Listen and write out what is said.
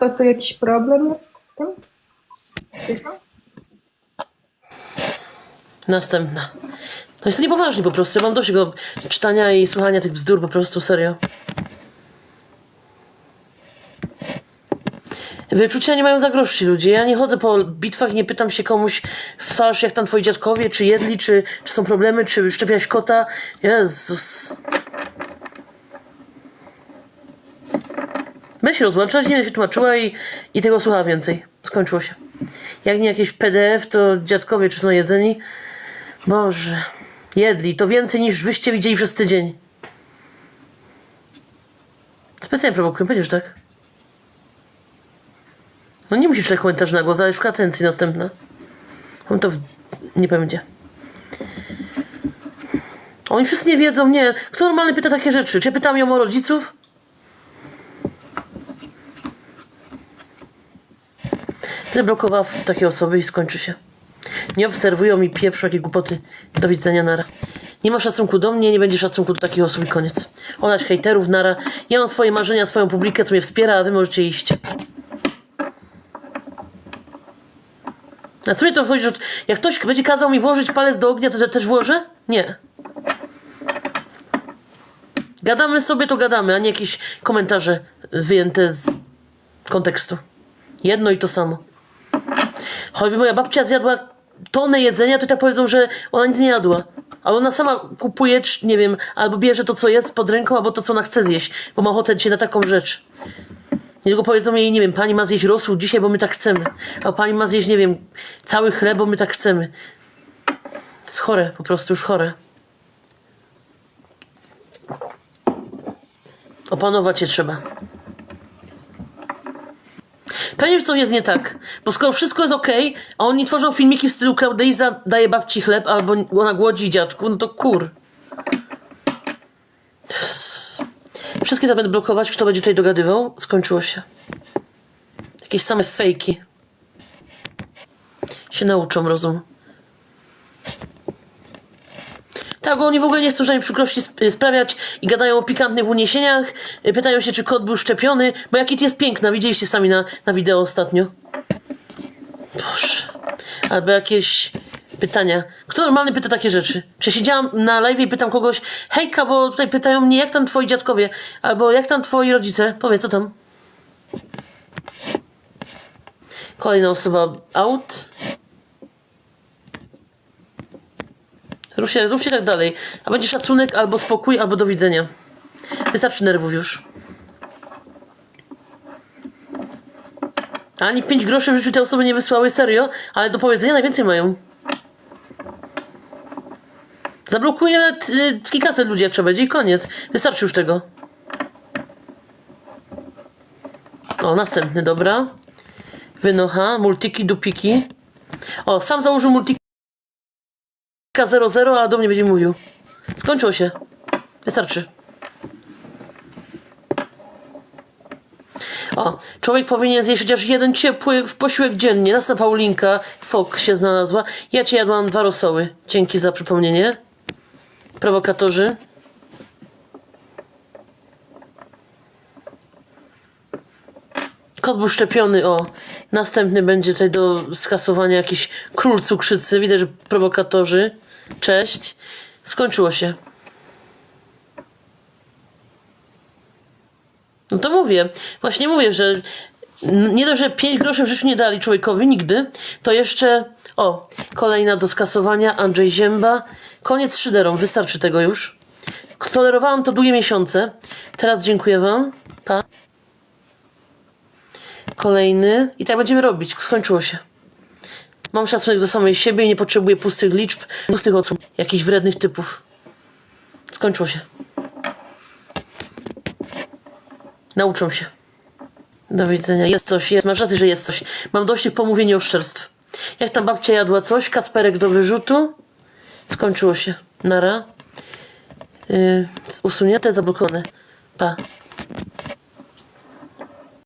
To tu jakiś problem jest w tym? Następna. No jest niepoważni po prostu. Ja mam dość tego czytania i słuchania tych bzdur po prostu, serio. Wyczucia nie mają za grosz ci ludzie. Ja nie chodzę po bitwach nie pytam się komuś w twarz, jak tam twoi dziadkowie, czy jedli, czy, czy są problemy, czy szczepiałeś kota. Jezus. Weź się rozłączać, nie się tłumaczyła i, i tego słuchała więcej. Skończyło się. Jak nie jakieś PDF, to dziadkowie czy są jedzeni. Boże. Jedli. To więcej niż wyście widzieli przez tydzień. Specjalnie prowokuję, powiedziesz tak? No nie musisz tak komentarz na głos, ale szukaj atencji następna. On to w... nie będzie. Oni wszyscy nie wiedzą, nie. Kto normalny pyta takie rzeczy? Czy ja pytam ją o rodziców? Będę blokowała takie osoby i skończy się. Nie obserwują mi pieprzą, jakie głupoty. Do widzenia, nara. Nie ma szacunku do mnie, nie będzie szacunku do takich osób i koniec. Olać hejterów, nara. Ja mam swoje marzenia, swoją publikę, co mnie wspiera, a wy możecie iść. A co mnie to chodzi, że jak ktoś będzie kazał mi włożyć palec do ognia, to ja też włożę? Nie. Gadamy sobie, to gadamy, a nie jakieś komentarze wyjęte z kontekstu. Jedno i to samo. Choćby moja babcia zjadła tonę jedzenia, to tak powiedzą, że ona nic nie jadła. Ale ona sama kupuje, nie wiem, albo bierze to, co jest pod ręką, albo to, co ona chce zjeść, bo ma ochotę dzisiaj na taką rzecz. Niedługo powiedzą jej, nie wiem, pani ma zjeść rosół dzisiaj, bo my tak chcemy. A pani ma zjeść, nie wiem, cały chleb, bo my tak chcemy. To jest chore, po prostu już chore. Opanować je trzeba. Pewnie, że coś jest nie tak. Bo skoro wszystko jest okej, a oni tworzą filmiki w stylu Claudeiza daje babci chleb albo ona głodzi dziadku, no to kur. Wszystkie to będę blokować, kto będzie tutaj dogadywał. Skończyło się. Jakieś same fejki. Się nauczą, rozum. Tak, oni w ogóle nie chcą żadnej przykrości sp- sprawiać i gadają o pikantnych uniesieniach. Y, Pytają się, czy kot był szczepiony, bo Jakit jest piękna, widzieliście sami na, na wideo ostatnio. Boże. Albo jakieś pytania. Kto normalny pyta takie rzeczy? Czy siedziałam na live i pytam kogoś, hejka, bo tutaj pytają mnie, jak tam twoi dziadkowie, albo jak tam twoi rodzice? Powiedz, co tam? Kolejna osoba out. Rób się, rób się tak dalej. A będzie szacunek, albo spokój, albo do widzenia. Wystarczy nerwów już. Ani 5 groszy w życiu te osoby nie wysłały, serio, ale do powiedzenia najwięcej mają. Zablokuję nawet y, kilkaset ludzi, jak trzeba będzie i koniec. Wystarczy już tego. O, następny, dobra. Wynocha, multiki, dupiki. O, sam założył multiki. 00, a do mnie będzie mówił. Skończyło się. Wystarczy. O, człowiek powinien zjeść chociaż jeden ciepły w posiłek dziennie. Nasna Paulinka, Fok się znalazła. Ja ci jadłam dwa rosoły. Dzięki za przypomnienie. Prowokatorzy. Kot był szczepiony, o. Następny będzie tutaj do skasowania jakiś król cukrzycy. Widać, że prowokatorzy. Cześć. Skończyło się. No to mówię. Właśnie mówię, że nie dość, że 5 groszy w życiu nie dali człowiekowi nigdy, to jeszcze. O, kolejna do skasowania. Andrzej Zięba. Koniec z szyderą. Wystarczy tego już. Tolerowałam to długie miesiące. Teraz dziękuję Wam. Kolejny. I tak będziemy robić. Skończyło się. Mam szacunek do samej siebie i nie potrzebuję pustych liczb, pustych odsłon, jakichś wrednych typów. Skończyło się. Nauczą się. Do widzenia. Jest coś, jest. Masz rację, że jest coś. Mam dość tych pomówień i oszczerstw. Jak tam babcia jadła coś, Kacperek do wyrzutu. Skończyło się. Nara. Yy, usunięte, zablokowane. Pa.